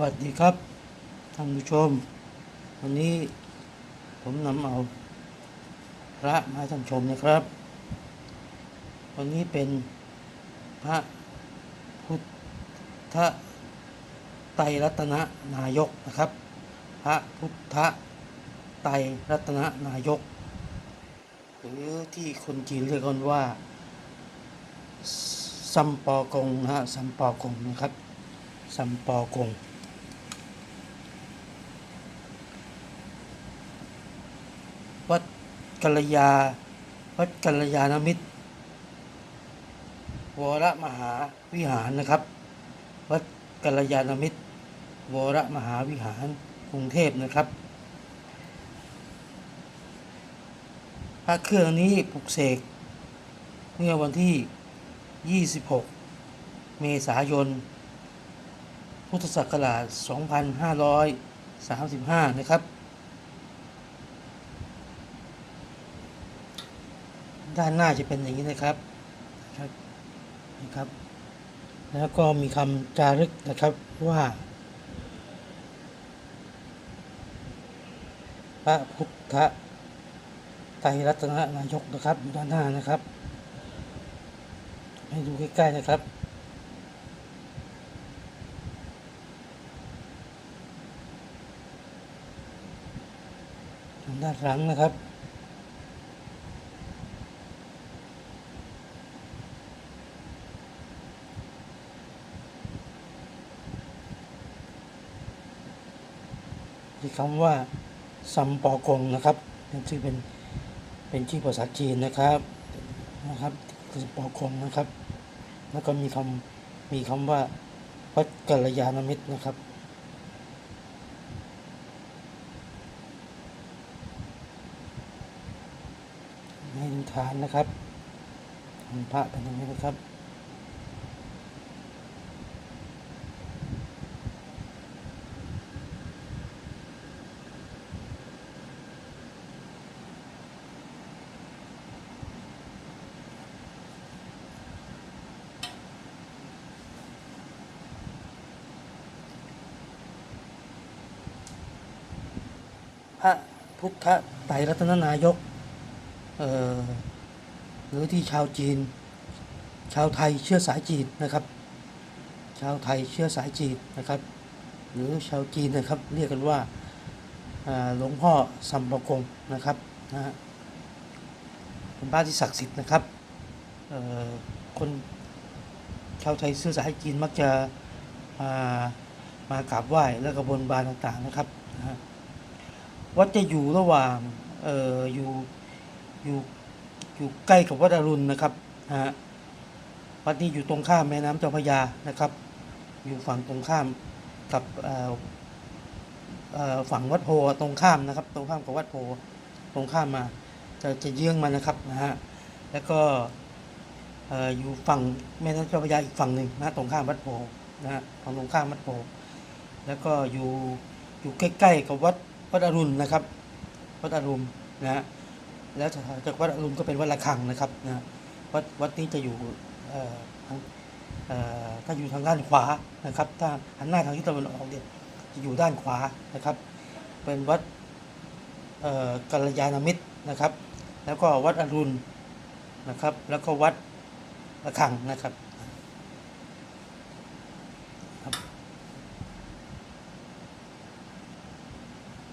วัสดีครับท่านผู้ชม วันนี้ผมนำเอาพระมาท่านชมนะครับ วันนี้เป็นพระพุทธไตรรัตนนายกนะครับ พระพุทธไตรรัตนนายก หรือที่คนจีนเรียกกันว่าซัมปอกงนะฮะซัมปอกงนะครับซัมปอกง วัดกัลยา วัดกัลยาณมิตร วรมหาวิหารนะครับ วัดกัลยาณมิตร วรมหาวิหารกรุงเทพนะครับพระเครื่องนี้ปลุกเสกเมื่อวันที่ 26 เมษายน พุทธศักราช 2535 นะครับ ด้านหน้าจะเป็นอย่างนี้นะครับครับนะครับ แล้วก็มีคำจารึกนะครับว่า พระพุทธไตรรัตนนายกนะครับอยู่ด้านหน้านะครับ ให้ดูใกล้ๆนะครับด้านหลังนะครับ ที่คำว่าซัมปอกงนะครับเป็นชื่อเป็นเป็นชื่อภาษาจีนนะครับนะครับซัมปอกงนะครับ แล้วก็มีคำมีคำว่าวัดกัลยาณมิตรนะครับให้ดูฐานนะครับพระเป็นย่างนี้นะครับ พระพุทธไตรรัตนนายก เอ่อ หรือที่ชาวจีน ชาวไทยเชื้อสายจีนนะครับ ชาวไทยเชื้อสายจีนนะครับ หรือชาวจีนนะครับ เรียกกันว่าหลวงพ่อสัมปกงนะครับนะฮะเป็นพระที่ศักดิ์สิทธิ์นะครับคนชาวไทยเชื้อสายจีนมักจะมามากราบไหว้และกระบนบานต่างๆนะครับนะฮะ วัดจะอยู่ระหว่างเอออยู่อยู่อยู่ใกล้กับวัดอรุณนะครับนะฮะวัดนี้อยู่ตรงข้ามแม่น้ำเจ้าพระยานะครับ อยู่ฝั่งตรงข้ามกับฝั่งวัดโพตรงข้ามนะครับ ตรงข้ามกับวัดโพตรงข้ามมาจะจะเยื้องมานะครับนะฮะแล้วก็เอ่ออยู่ฝั่งแม่น้ำเจ้าพระยาอีกฝั่งหนึ่งนะตรงข้ามวัดโพนะฮะฝั่งตรงข้ามวัดโพแล้วก็อยู่อยู่ใกล้ๆกับวัด วัดอรุณนะครับวัดอรุณนะฮะแล้วจากวัดอรุณก็เป็นวัดระฆังนะครับนะวัดวัดนี้จะอยู่ทางถ้าอยู่ทางด้านขวานะครับ ถ้าหันหน้าทางทิศตะวันออกเนี่ยจะอยู่ด้านขวานะครับ เป็นวัดกัลยาณมิตรนะครับ แล้วก็วัดอรุณนะครับ แล้วก็วัดระฆังนะครับ